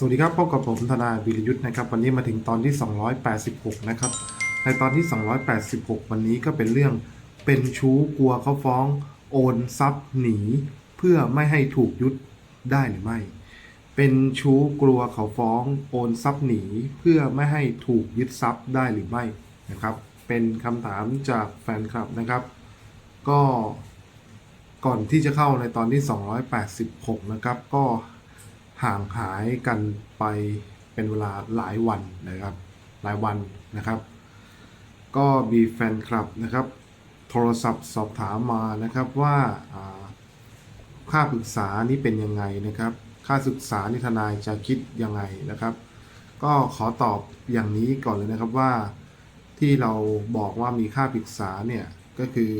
สวัสดีครับพบกับผมธนาวิรยุทธ์นะครับ วันนี้มาถึงตอนที่ 286 นะครับ ในตอนที่ 286 วันนี้ก็เป็นเรื่องเป็นชู้กลัวเขาฟ้อง โอนทรัพย์หนี เพื่อไม่ให้ถูกยึดได้หรือไม่ เป็นชู้กลัวเขาฟ้องโอนทรัพย์หนี เพื่อไม่ให้ถูกยึดทรัพย์ได้หรือไม่นะครับ เป็นคำถามจากแฟนคลับนะครับ ก็ก่อนที่จะเข้าในตอนที่ 286 นะครับ ก็ ห่างหายกันไปเป็นเวลาหลายวันนะครับ หลายวันนะครับ ก็มีแฟนคลับนะครับ โทรศัพท์สอบถามมานะครับว่าค่าปรึกษานี่เป็นยังไงนะครับ ค่าศึกษานี่ทนายจะคิดยังไงนะครับ ก็ขอตอบอย่างนี้ก่อนเลยนะครับว่าที่เราบอกว่ามีค่าปรึกษาเนี่ยก็คือ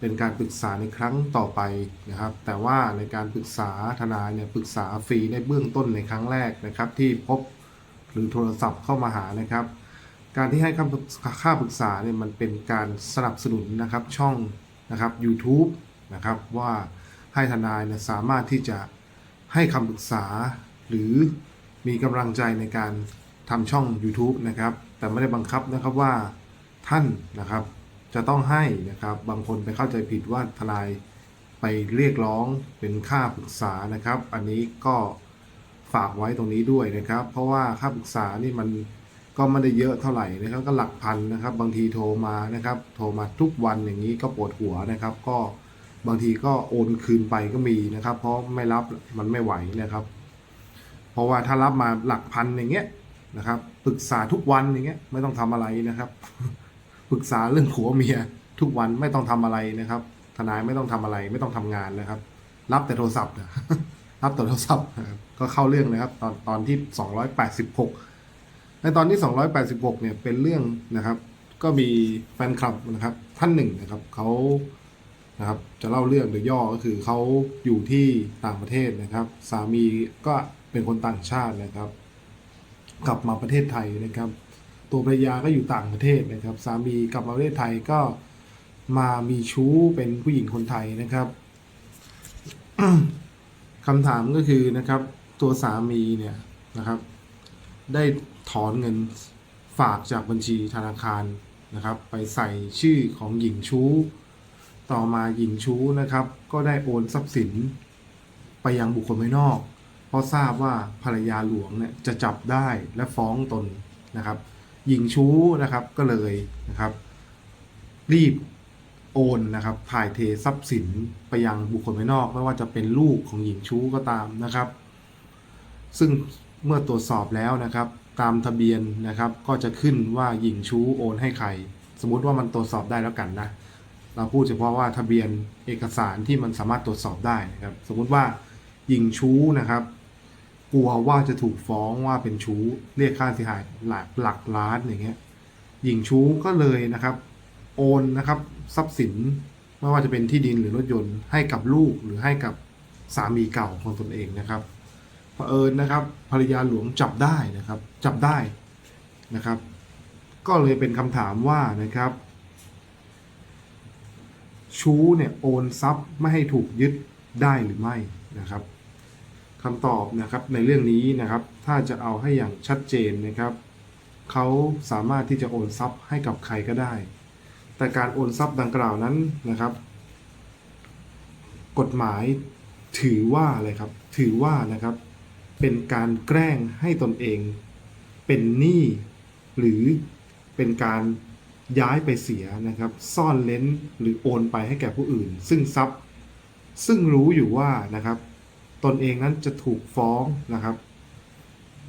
เป็นการปรึกษาในครั้งต่อไปนะครับ แต่ว่าในการปรึกษาทนายเนี่ยปรึกษาฟรีในเบื้องต้นในครั้งแรกนะครับ ที่พบหรือโทรศัพท์เข้ามาหานะครับ การที่ให้ค่าปรึกค่าปรึกษาเนี่ยมันเป็นการสนับสนุนนะครับช่องนะครับ u t u b e นะครับว่าให้ทนายเนี่ยสามารถที่จะให้คำปรึกษา หรือมีกำลังใจในการทำช่อง YouTube นะครับ แต่ไม่ได้บังคับนะครับว่าท่านนะครับ จะต้องให้นะครับ บางคนไปเข้าใจผิดว่าทนายไปเรียกร้องเป็นค่าปรึกษานะครับ อันนี้ก็ฝากไว้ตรงนี้ด้วยนะครับ เพราะว่าค่าปรึกษานี่มันก็ไม่ได้เยอะเท่าไหร่นะครับก็หลักพันนะครับ บางทีโทรมานะครับ โทรมาทุกวันอย่างนี้ก็ปวดหัวนะครับ ก็บางทีก็โอนคืนไปก็มีนะครับ เพราะไม่รับมันไม่ไหวนะครับ เพราะว่าถ้ารับมาหลักพันอย่างเงี้ยนะครับปรึกษาทุกวันอย่างเงี้ยไม่ต้องทำอะไรนะครับ ปรึกษาเรื่องผัวเมีย ทุกวันไม่ต้องทำอะไรนะครับ ทนายไม่ต้องทำอะไร ไม่ต้องทำงานนะครับ รับแต่โทรศัพท์นะรับแต่โทรศัพท์ก็เข้าเรื่องเลยครับ ตอนตอนที่ 286 ในตอนที่ 286 เนี่ยเป็นเรื่องนะครับ ก็มีแฟนคลับนะครับ ท่านหนึ่งนะครับเขานะครับ จะเล่าเรื่องโดยย่อก็คือเขาอยู่ที่ต่างประเทศนะครับ สามีก็เป็นคนต่างชาตินะครับ กลับมาประเทศไทยนะครับ ตัวภรรยาก็อยู่ต่างประเทศนะครับ สามีกลับมาประเทศไทยก็มามีชู้เป็นผู้หญิงคนไทยนะครับคำถามก็คือนะครับ ตัวสามีเนี่ยนะครับ ได้ถอนเงินฝากจากบัญชีธนาคารนะครับ ไปใส่ชื่อของหญิงชู้ ต่อมาหญิงชู้นะครับ ก็ได้โอนทรัพย์สินไปยังบุคคลภายนอก เพราะทราบว่าภรรยาหลวงเนี่ยจะจับได้และฟ้องตนนะครับ หญิงชู้นะครับก็เลยนะครับ รีบโอนนะครับ ถ่ายเททรัพย์สินไปยังบุคคลภายนอก ไม่ว่าจะเป็นลูกของหญิงชู้ก็ตามนะครับ ซึ่งเมื่อตรวจสอบแล้วนะครับ ตามทะเบียนนะครับ ก็จะขึ้นว่าหญิงชู้โอนให้ใคร สมมุติว่ามันตรวจสอบได้แล้วกันนะเราพูดเฉพาะว่าทะเบียนเอกสารที่มันสามารถตรวจสอบได้นะครับ สมมุติว่าหญิงชู้นะครับ กลัวว่าจะถูกฟ้องว่าเป็นชู้ เรียกค่าเสียหายหลักหลักล้านอย่างเงี้ยหญิงชู้ก็เลยนะครับ โอนนะครับ ทรัพย์สินไม่ว่าจะเป็นที่ดินหรือรถยนต์ให้กับลูกหรือให้กับสามีเก่าของตนเองนะครับเผอิญนะครับ ภรรยาหลวงจับได้นะครับ จับได้นะครับ ก็เลยเป็นคำถามว่านะครับ ชู้เนี่ยโอนทรัพย์ไม่ให้ถูกยึดได้หรือไม่นะครับ คำตอบนะครับในเรื่องนี้นะครับ ถ้าจะเอาให้อย่างชัดเจนนะครับเขาสามารถที่จะโอนทรัพย์ให้กับใครก็ได้ แต่การโอนทรัพย์ดังกล่าวนั้นนะครับ กฎหมายถือว่าอะไรครับ ถือว่านะครับ เป็นการแกล้งให้ตนเอง เป็นหนี้หรือเป็นการย้ายไปเสียนะครับ ซ่อนเล้นหรือโอนไปให้แก่ผู้อื่น ซึ่งทรัพย์ ซึ่งรู้อยู่ว่านะครับ ตนเองนั้นจะถูกฟ้องนะครับ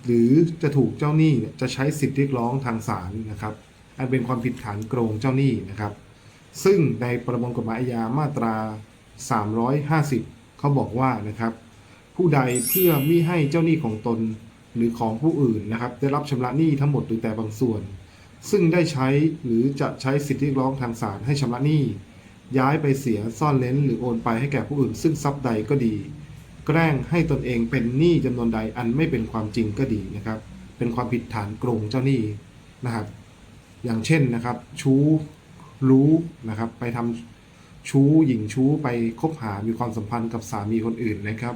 หรือจะถูกเจ้าหนี้จะใช้สิทธิเรียกร้องทางศาลนะครับ อันเป็นความผิดฐานโกงเจ้าหนี้นะครับ ซึ่งในประมวลกฎหมายอาญามาตรา 350 เขาบอกว่านะครับ ผู้ใดเพื่อมิให้เจ้าหนี้ของตนหรือของผู้อื่นนะครับ ได้รับชำระหนี้ทั้งหมดหรือแต่บางส่วน ซึ่งได้ใช้หรือจะใช้สิทธิเรียกร้องทางศาลให้ชำระหนี้ย้ายไปเสียซ่อนเล้นหรือโอนไปให้แก่ผู้อื่น ซึ่งทรัพย์ใดก็ดี แกล้งให้ตนเองเป็นหนี้จำนวนใดอันไม่เป็นความจริงก็ดีนะครับ เป็นความผิดฐานโกงเจ้าหนี้นะครับ อย่างเช่นนะครับ ชู้รู้นะครับ ไปทำชู้หญิงชู้ไปคบหามีความสัมพันธ์กับสามีคนอื่นนะครับ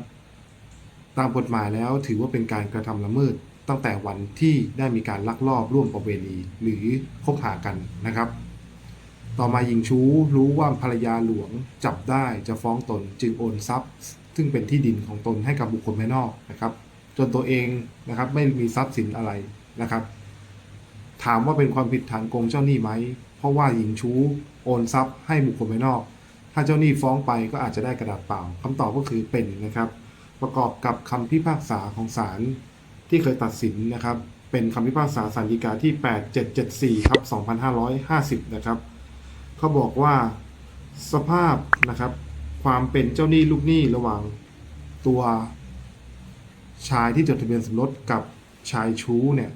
ตามกฎหมายแล้วถือว่าเป็นการกระทำละเมิดตั้งแต่วันที่ได้มีการลักลอบร่วมประเวณีหรือคบหากันนะครับ ต่อมาหญิงชู้รู้ว่าภรรยาหลวงจับได้จะฟ้องตนจึงโอนทรัพย์ ซึ่งเป็นที่ดินของตนให้กับบุคคลภายนอกนะครับ จนตัวเองนะครับไม่มีทรัพย์สินอะไรนะครับ ถามว่าเป็นความผิดฐานโกงเจ้าหนี้ไหม เพราะว่าหญิงชู้โอนทรัพย์ให้บุคคลภายนอก ถ้าเจ้าหนี้ฟ้องไปก็อาจจะได้กระดาษเปล่าคำตอบก็คือเป็นนะครับ ประกอบกับคำพิพากษาของศาลที่เคยตัดสินนะครับ เป็นคำพิพากษาศาลฎีกาที่ 8774ครับ2550 นะครับเขาบอกว่าสภาพนะครับ ความเป็นเจ้าหนี้ลูกหนี้ระหว่างตัวชายที่จดทะเบียนสมรสกับชายชู้เนี่ย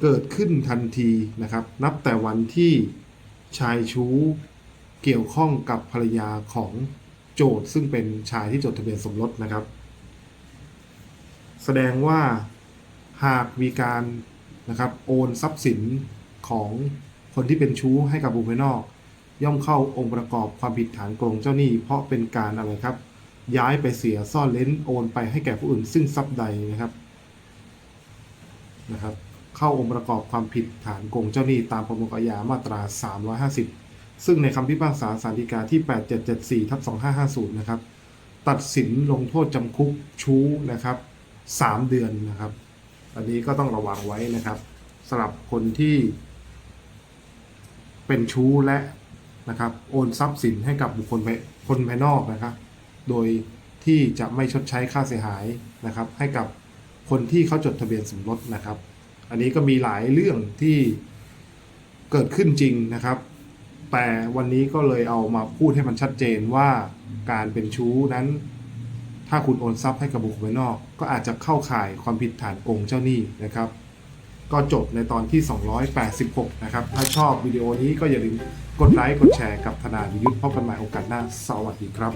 เกิดขึ้นทันทีนะครับ นับแต่วันที่ชายชู้เกี่ยวข้องกับภรรยาของโจทซึ่งเป็นชายที่จดทะเบียนสมรสนะครับ แสดงว่าหากมีการนะครับโอนทรัพย์สินของคนที่เป็นชู้ให้กับบุคคลภายนอก ย่อมเข้าองค์ประกอบความผิดฐานโกงเจ้าหนี้ เพราะเป็นการอะไรครับ ย้ายไปเสียซ่อนเล้นโอนไปให้แก่ผู้อื่น ซึ่งทรัพย์ใดนะครับนะครับ เข้าองค์ประกอบความผิดฐานโกงเจ้าหนี้ตามประมวลกฎหมายอาญามาตรา 350 ซึ่งในคำพิพากษาศาลฎีกาที่ 8774ทับ2550 นะครับ ตัดสินลงโทษจำคุกชู้นะครับ3เดือนนะครับ อันนี้ก็ต้องระวังไว้นะครับสำหรับคนที่เป็นชู้และ นะครับโอนทรัพย์สินให้กับบุคคลภายคนภายนอกนะครับโดยที่จะไม่ชดใช้ค่าเสียหายนะครับ ให้กับคนที่เขาจดทะเบียนสมรสนะครับ อันนี้ก็มีหลายเรื่องที่เกิดขึ้นจริงนะครับ แต่วันนี้ก็เลยเอามาพูดให้มันชัดเจนว่าการเป็นชู้นั้น ถ้าคุณโอนทรัพย์ให้กับบุคคลภายนอก ก็อาจจะเข้าข่ายความผิดฐานโกงเจ้าหนี้นะครับ ก็จบในตอนที่ 286 นะครับ ถ้าชอบวิดีโอนี้ก็อย่าลืม กดไลค์กดแชร์กับธนาวิยุทธ์พบกันใหม่โอกาสหน้า สวัสดีครับ